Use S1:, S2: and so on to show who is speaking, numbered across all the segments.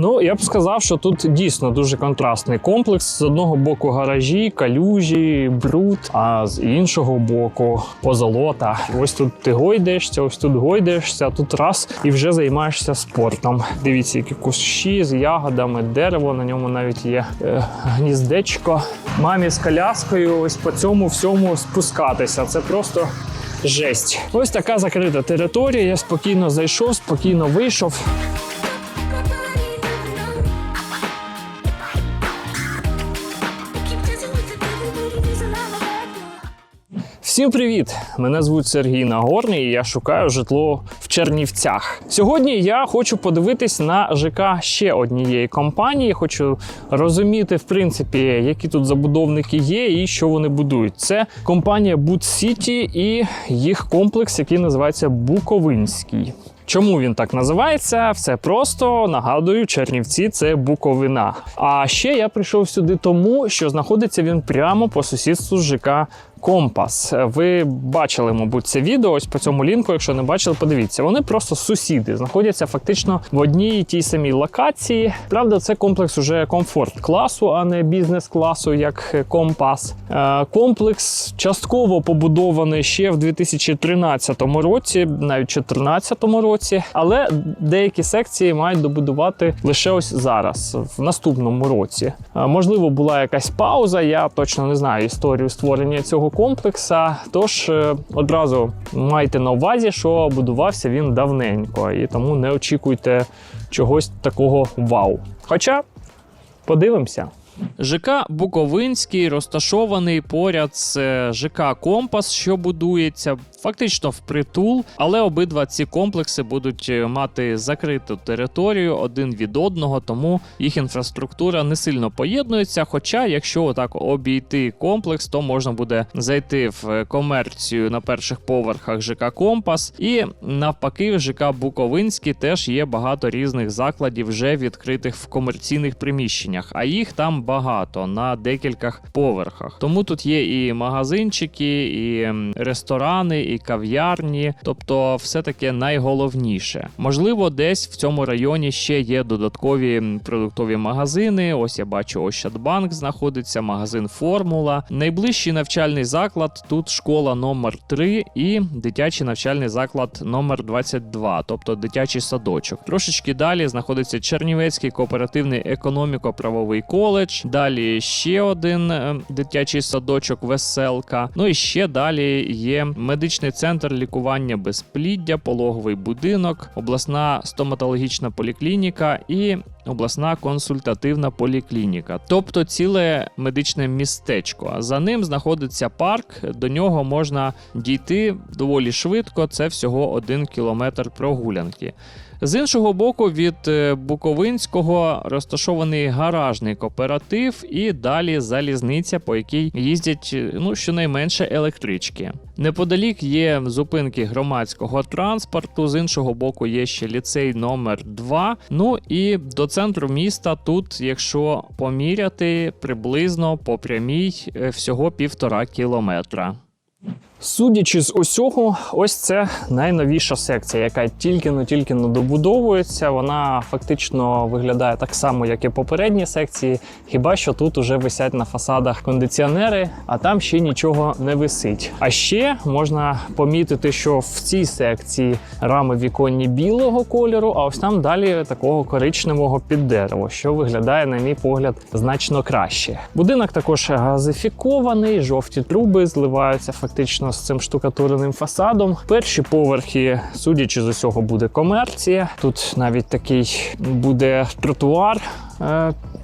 S1: Ну, я б сказав, що тут дійсно дуже контрастний комплекс. З одного боку гаражі, калюжі, бруд, а з іншого боку позолота. Ось тут ти гойдаєшся, ось тут гойдаєшся, а тут раз і вже займаєшся спортом. Дивіться, які кущі з ягодами, дерево, на ньому навіть є е, гніздечко. Мамі з коляскою ось по цьому всьому спускатися. Це просто. Жесть. Ось така закрита територія. Я спокійно зайшов, спокійно вийшов. Всім привіт! Мене звуть Сергій Нагорний, і я шукаю житло в Чернівцях. Сьогодні я хочу подивитись на ЖК ще однієї компанії. Хочу розуміти, в принципі, які тут забудовники є і що вони будують. Це компанія Boot City і їх комплекс, який називається Буковинський. Чому він так називається? Все просто нагадую, Чернівці це Буковина. А ще я прийшов сюди тому, що знаходиться він прямо по сусідству з ЖК Компас. Ви бачили, мабуть, це відео ось по цьому лінку. Якщо не бачили, подивіться. Вони просто сусіди, знаходяться фактично в одній тій самій локації. Правда, це комплекс уже комфорт класу, а не бізнес класу, як компас. Е, Комплекс частково побудований ще в 2013 році, навіть 2014 році, але деякі секції мають добудувати лише ось зараз, в наступному році. Е, Можливо, була якась пауза. Я точно не знаю історію створення цього комплекса. Тож е, одразу майте на увазі, що будувався він давненько, і тому не очікуйте чогось такого вау. Хоча подивимося. ЖК Буковинський розташований поряд з е, ЖК Компас, що будується фактично впритул, але обидва ці комплекси будуть е, мати закриту територію один від одного, тому їх інфраструктура не сильно поєднується. Хоча, якщо отак обійти комплекс, то можна буде зайти в е, комерцію на перших поверхах ЖК Компас, і навпаки, в ЖК Буковинський теж є багато різних закладів, вже відкритих в комерційних приміщеннях, а їх там багато на декількох поверхах. Тому тут є і магазинчики, і ресторани, і кав'ярні, тобто все таке найголовніше. Можливо, десь в цьому районі ще є додаткові продуктові магазини. Ось я бачу, Ощадбанк знаходиться, магазин Формула. Найближчий навчальний заклад тут школа номер 3 і дитячий навчальний заклад номер 22, тобто дитячий садочок. Трошечки далі знаходиться Чернівецький кооперативний економіко-правовий коледж. Далі ще один е, дитячий садочок Веселка. Ну і ще далі є медичний центр лікування безпліддя, пологовий будинок, обласна стоматологічна поліклініка і обласна консультативна поліклініка, тобто ціле медичне містечко. За ним знаходиться парк. До нього можна дійти доволі швидко. Це всього один кілометр прогулянки. З іншого боку, від е, Буковинського розташований гаражний кооператив і далі залізниця, по якій їздять е, ну щонайменше електрички. Неподалік є зупинки громадського транспорту. З іншого боку, є ще ліцей номер 2 Ну і до центру міста тут, якщо поміряти, приблизно по прямій е, всього півтора кілометра. Судячи з усього, ось це найновіша секція, яка тільки но тільки но добудовується. Вона фактично виглядає так само, як і попередні секції. Хіба що тут уже висять на фасадах кондиціонери, а там ще нічого не висить. А ще можна помітити, що в цій секції рами віконні білого кольору, а ось там далі такого коричневого під дерево, що виглядає, на мій погляд, значно краще. Будинок також газифікований, жовті труби зливаються фактично з цим штукатуреним фасадом. Перші поверхи, судячи з усього, буде комерція. Тут навіть такий буде тротуар.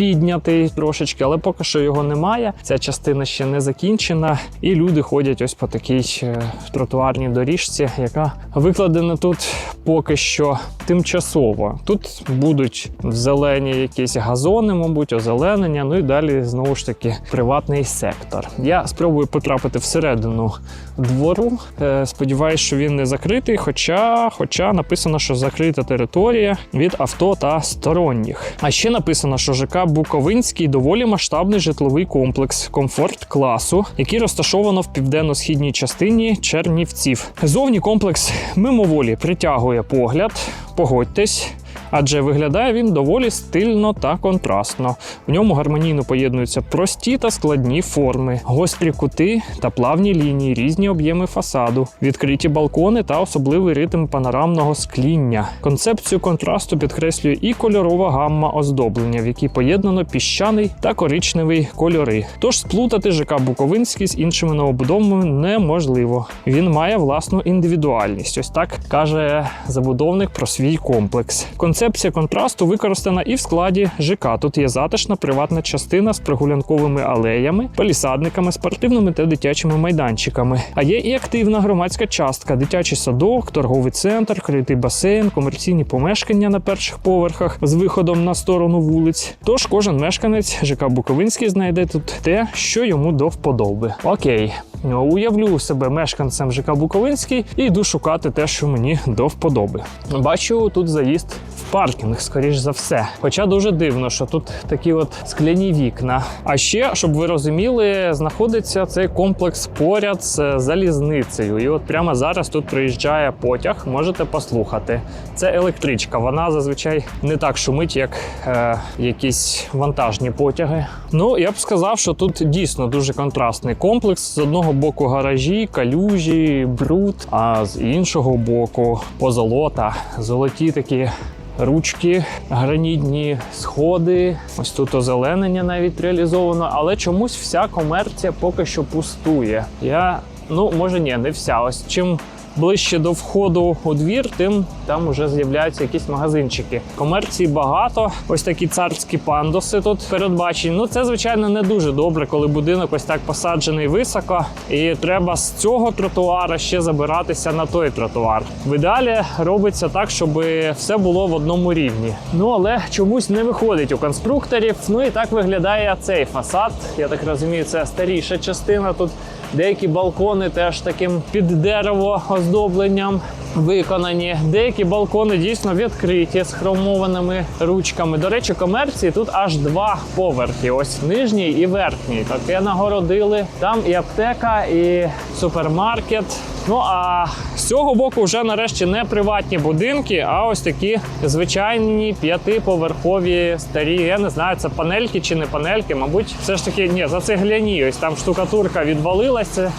S1: Піднятий трошечки, але поки що його немає. Ця частина ще не закінчена, і люди ходять ось по такій е, тротуарній доріжці, яка викладена тут поки що тимчасово. Тут будуть зелені якісь газони, мабуть, озеленення. Ну і далі знову ж таки приватний сектор. Я спробую потрапити всередину двору. Е, Сподіваюсь, що він не закритий, хоча, хоча написано, що закрита територія від авто та сторонніх. А ще написано, що ЖК Буковинський доволі масштабний житловий комплекс комфорт класу, який розташовано в південно-східній частині Чернівців. Зовні комплекс мимоволі притягує погляд. Погодьтесь. Адже виглядає він доволі стильно та контрастно. В ньому гармонійно поєднуються прості та складні форми, гострі кути та плавні лінії, різні об'єми фасаду, відкриті балкони та особливий ритм панорамного скління. Концепцію контрасту підкреслює і кольорова гамма оздоблення, в якій поєднано піщаний та коричневий кольори. Тож сплутати ЖК Буковинський з іншими новобудовами неможливо. Він має власну індивідуальність. Ось так каже забудовник про свій комплекс. Концепція контрасту використана і в складі ЖК. Тут є затишна приватна частина з прогулянковими алеями, палісадниками, спортивними та дитячими майданчиками. А є і активна громадська частка, дитячий садок, торговий центр, критий басейн, комерційні помешкання на перших поверхах з виходом на сторону вулиць. Тож кожен мешканець ЖК Буковинський знайде тут те, що йому до вподоби. Окей. Уявлю себе мешканцем ЖК Буковинський і йду шукати те, що мені до вподоби. Бачу тут заїзд в паркінг, скоріш за все. Хоча дуже дивно, що тут такі от скляні вікна. А ще, щоб ви розуміли, знаходиться цей комплекс поряд з залізницею. І от прямо зараз тут приїжджає потяг. Можете послухати. Це електричка. Вона зазвичай не так шумить, як е, якісь вантажні потяги. Ну я б сказав, що тут дійсно дуже контрастний комплекс. З одного боку гаражі, калюжі, бруд, а з іншого боку позолота, золоті такі. Ручки, гранітні сходи. Ось тут озеленення навіть реалізовано, але чомусь вся комерція поки що пустує. Я ну може ні, не вся. Ось чим ближче до входу у двір, тим там вже з'являються якісь магазинчики. Комерції багато. Ось такі царські пандуси тут передбачені. Ну це звичайно не дуже добре, коли будинок ось так посаджений високо, і треба з цього тротуара ще забиратися на той тротуар. В ідеалі робиться так, щоб все було в одному рівні. Ну але чомусь не виходить у конструкторів. Ну і так виглядає цей фасад. Я так розумію, це старіша частина тут. Деякі балкони теж таким під дерево оздобленням виконані. Деякі балкони дійсно відкриті з хромованими ручками. До речі, комерції тут аж два поверхи: ось нижній і верхній. Таке нагородили. Там і аптека, і супермаркет. Ну а з цього боку вже нарешті не приватні будинки, а ось такі звичайні п'ятиповерхові старі. Я не знаю, це панельки чи не панельки. Мабуть, все ж таки ні, зацегляні. Ось там штукатурка відвалилася.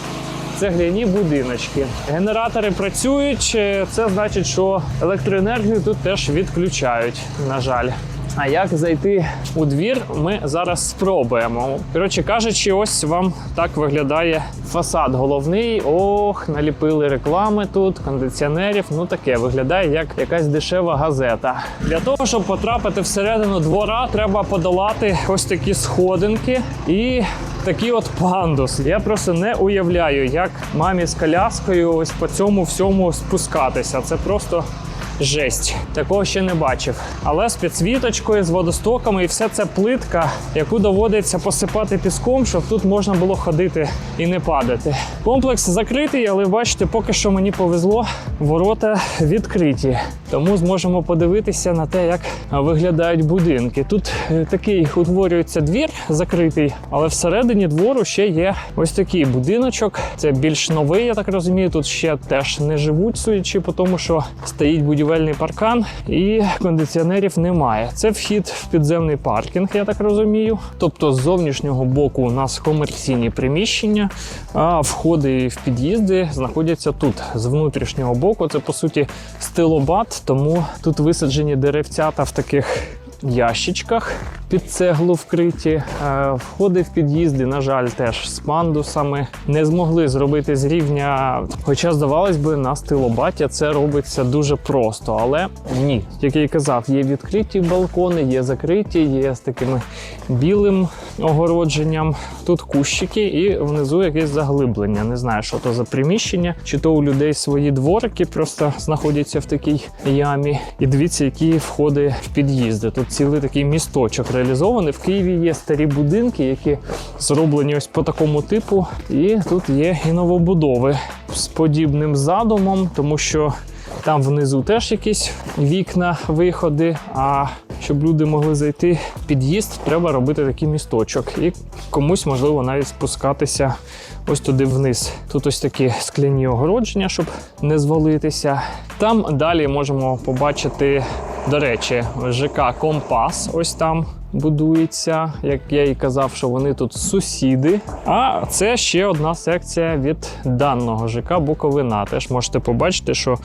S1: Цегляні будиночки. Генератори працюють. Це значить, що електроенергію тут теж відключають. На жаль. А як зайти у двір, ми зараз спробуємо. Коротше кажучи, ось вам так виглядає фасад головний. Ох, наліпили реклами тут, кондиціонерів. Ну таке виглядає як якась дешева газета. Для того, щоб потрапити всередину двора, треба подолати ось такі сходинки і. Такий от пандус. Я просто не уявляю, як мамі з коляскою ось по цьому всьому спускатися. Це просто жесть. Такого ще не бачив. Але з підсвіточкою, з водостоками і все це плитка, яку доводиться посипати піском, щоб тут можна було ходити і не падати. Комплекс закритий, але бачите, поки що мені повезло, ворота відкриті. Тому зможемо подивитися на те, як виглядають будинки. Тут е, такий утворюється двір закритий, але всередині двору ще є ось такий будиночок. Це більш новий, я так розумію. Тут ще теж не живуть, судячи по тому, що стоїть будівельний паркан і кондиціонерів немає. Це вхід в підземний паркінг, я так розумію. Тобто, з зовнішнього боку у нас комерційні приміщення, а входи в під'їзди знаходяться тут. З внутрішнього боку це по суті стилобат, тому тут висаджені деревцята в таких ящичках під цеглу вкриті. Е, Входи в під'їзди, на жаль, теж з пандусами не змогли зробити з рівня. Хоча, здавалось би, на стилобаті це робиться дуже просто, але ні. Як я і казав, є відкриті балкони, є закриті, є з такими білим огородженням. Тут кущики і внизу якесь заглиблення. Не знаю, що то за приміщення, чи то у людей свої дворики просто знаходяться в такій ямі. І дивіться, які входи в під'їзди. Тут цілий такий місточок реалізований. В Києві є старі будинки, які зроблені ось по такому типу. І тут є і новобудови з подібним задумом, тому що там внизу теж якісь вікна, виходи. А щоб люди могли зайти в під'їзд, треба робити такий місточок. І комусь можливо навіть спускатися ось туди вниз. Тут ось такі скляні огородження, щоб не звалитися. Там далі можемо побачити До речі, ЖК Компас ось там будується. Як я і казав, що вони тут сусіди. А це ще одна секція від даного ЖК Буковина. Теж можете побачити, що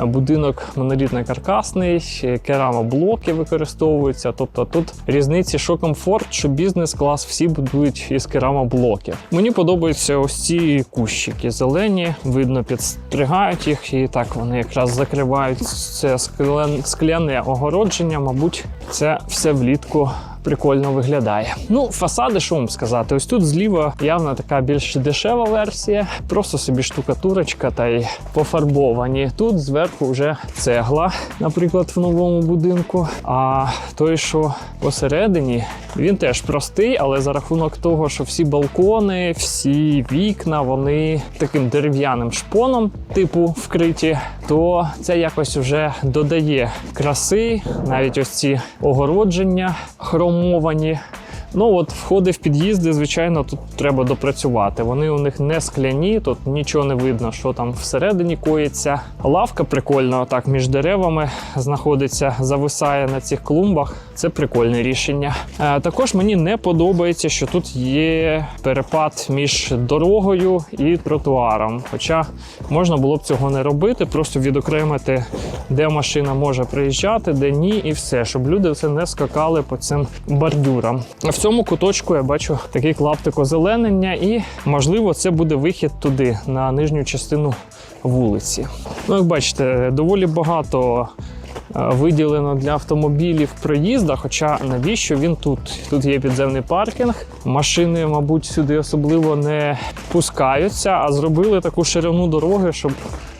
S1: будинок монолітно-каркасний, керамоблоки використовуються. Тобто тут різниці, що комфорт, що бізнес-клас, всі будують із керамоблоків. Мені подобаються ось ці кущики зелені, видно, підстригають їх, і так вони якраз закривають це склян- скляне огородження. Мабуть, це все влітку. Прикольно виглядає. Ну, фасади, що вам сказати? Ось тут зліва явно така більш дешева версія, просто собі штукатурочка та й пофарбовані. Тут зверху вже цегла, наприклад, в новому будинку. А той, що посередині, він теж простий, але за рахунок того, що всі балкони, всі вікна, вони таким дерев'яним шпоном, типу вкриті, то це якось вже додає краси, навіть ось ці огородження хромовані. Ну от входи в під'їзди, звичайно, тут треба допрацювати. Вони у них не скляні, тут нічого не видно, що там всередині коїться. Лавка прикольна, отак між деревами знаходиться, зависає на цих клумбах. Це прикольне рішення. Е, також мені не подобається, що тут є перепад між дорогою і тротуаром. Хоча можна було б цього не робити, просто відокремити, де машина може приїжджати, де ні, і все, щоб люди це не скакали по цим бордюрам. Цьому куточку я бачу такий клаптик озеленення, і можливо це буде вихід туди, на нижню частину вулиці. Ну, як бачите, доволі багато е, виділено для автомобілів проїзда. Хоча навіщо він тут? Тут є підземний паркінг. Машини, мабуть, сюди особливо не пускаються, а зробили таку ширину дороги, щоб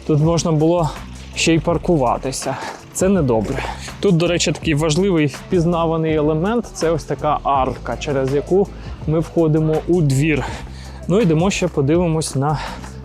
S1: тут можна було ще й паркуватися. Це недобре. Тут, до речі, такий важливий впізнаваний елемент це ось така арка, через яку ми входимо у двір. Ну йдемо ще подивимось на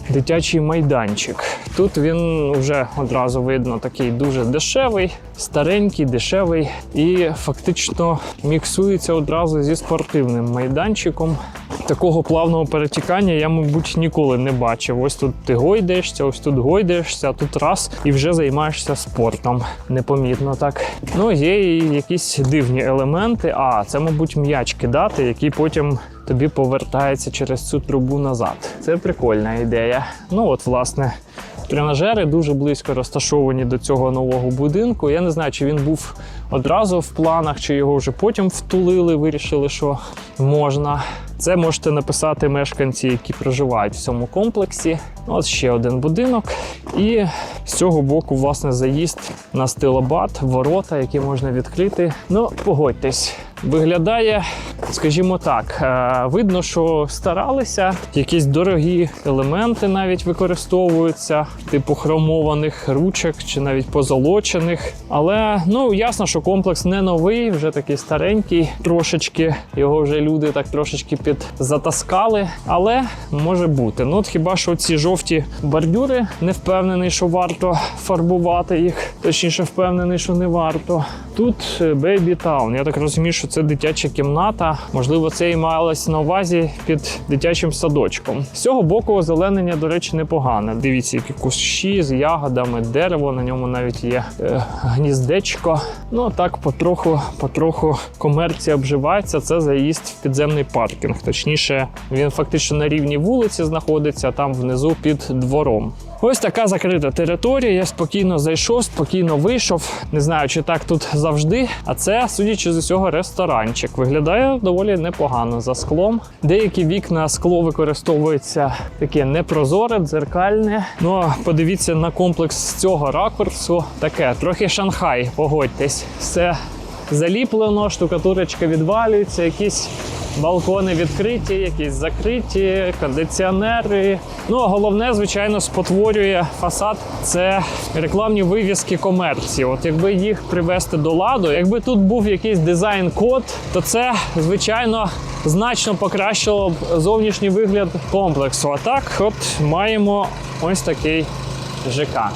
S1: дитячий майданчик. Тут він вже одразу видно такий дуже дешевий, старенький, дешевий і фактично міксується одразу зі спортивним майданчиком. Такого плавного перетікання я, мабуть, ніколи не бачив. Ось тут ти гойдаєшся, ось тут гойдаєшся, а тут раз і вже займаєшся спортом. Непомітно так. Ну, є і якісь дивні елементи. А, це, мабуть, м'яч кидати, який потім тобі повертається через цю трубу назад. Це прикольна ідея. Ну, от, власне. Тренажери дуже близько розташовані до цього нового будинку. Я не знаю, чи він був одразу в планах, чи його вже потім втулили, вирішили, що можна. Це можете написати мешканці, які проживають в цьому комплексі. От ще один будинок. І з цього боку, власне, заїзд на стилобат, ворота, які можна відкрити. Ну, погодьтесь, виглядає, скажімо так, е, видно, що старалися. Якісь дорогі елементи навіть використовуються, типу хромованих ручок чи навіть позолочених. Але ну ясно, що комплекс не новий, вже такий старенький, трошечки його вже люди так трошечки підзатаскали. Але може бути. Ну от хіба що ці жовті бордюри не впевнений, що варто фарбувати їх, точніше, впевнений, що не варто. Тут Baby Town. Я так розумію, що це дитяча кімната. Можливо, це і малось на увазі під дитячим садочком. З цього боку озеленення, до речі, непогане. Дивіться, які кущі з ягодами, дерево, на ньому навіть є е, гніздечко. Ну так потроху, потроху комерція обживається. Це заїзд в підземний паркінг. Точніше, він фактично на рівні вулиці знаходиться, а там внизу під двором. Ось така закрита територія. Я спокійно зайшов, спокійно вийшов. Не знаю, чи так тут завжди. А це, судячи з усього, ресторанчик. Виглядає доволі непогано за склом. Деякі вікна скло використовується таке непрозоре, дзеркальне. Ну подивіться на комплекс з цього ракурсу. Таке трохи Шанхай, погодьтесь. Все заліплено, штукатурочка відвалюється, якісь балкони відкриті, якісь закриті, кондиціонери. Ну а головне, звичайно, спотворює фасад. Це рекламні вивіски комерції. От якби їх привести до ладу, якби тут був якийсь дизайн-код, то це звичайно значно покращило б зовнішній вигляд комплексу. А так, от маємо ось такий ЖК.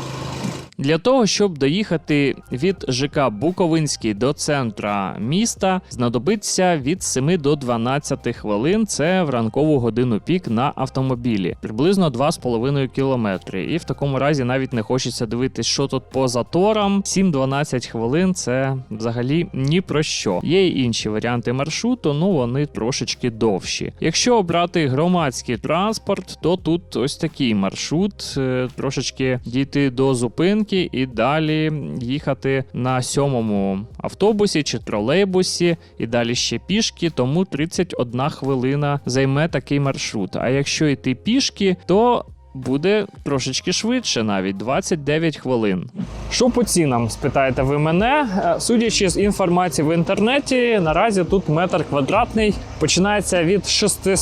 S1: Для того, щоб доїхати від ЖК Буковинський до центра міста, знадобиться від 7 до 12 хвилин. Це в ранкову годину пік на автомобілі, приблизно 2,5 кілометри. І в такому разі навіть не хочеться дивитись, що тут по заторам. 7-12 хвилин це взагалі ні про що. Є й інші варіанти маршруту, ну вони трошечки довші. Якщо обрати громадський транспорт, то тут ось такий маршрут, е, трошечки дійти до зупинки і далі їхати на сьомому автобусі чи тролейбусі, і далі ще пішки, тому 31 хвилина займе такий маршрут. А якщо йти пішки, то буде трошечки швидше, навіть 29 хвилин. Що по цінам, спитаєте ви мене? Е, Судячи з інформації в інтернеті, наразі тут метр квадратний починається від 600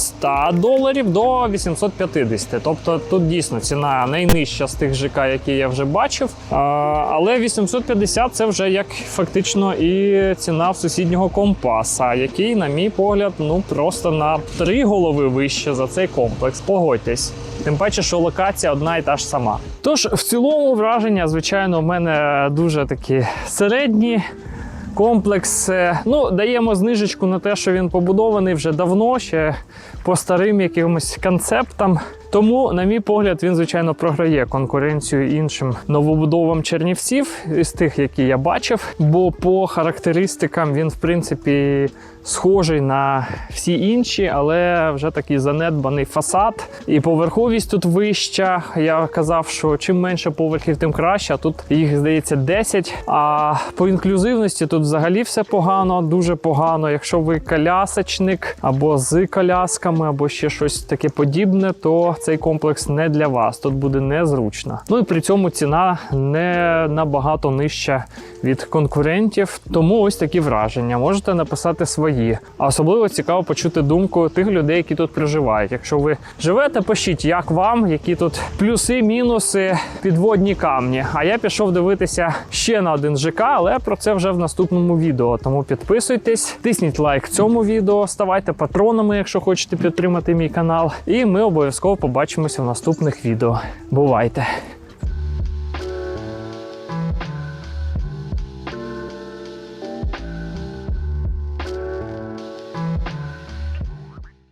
S1: доларів до 850. Тобто тут дійсно ціна найнижча з тих ЖК, які я вже бачив. Але 850 це вже як фактично і ціна в сусіднього компаса, який, на мій погляд, ну просто на три голови вище за цей комплекс. Погодьтесь. Тим паче, що локація одна і та ж сама. Тож, в цілому, враження, звичайно, у мене дуже такі середні. Комплекс, ну, даємо знижечку на те, що він побудований вже давно, ще по старим якимось концептам. Тому, на мій погляд, він звичайно програє конкуренцію іншим новобудовам Чернівців із тих, які я бачив. Бо по характеристикам він, в принципі, схожий на всі інші, але вже такий занедбаний фасад. І поверховість тут вища. Я казав, що чим менше поверхів, тим краще. А тут їх здається 10. А по інклюзивності тут взагалі все погано, дуже погано. Якщо ви колясочник або з колясками, або ще щось таке подібне, то цей комплекс не для вас. Тут буде незручно. Ну і при цьому ціна не набагато нижча від конкурентів. Тому ось такі враження. Можете написати свої. А особливо цікаво почути думку тих людей, які тут проживають. Якщо ви живете, пишіть, як вам, які тут плюси, мінуси, підводні камні. А я пішов дивитися ще на один ЖК, але про це вже в наступному відео. Тому підписуйтесь, тисніть лайк цьому відео, ставайте патронами, якщо хочете підтримати мій канал. І ми обов'язково побачимося в наступних відео. Бувайте!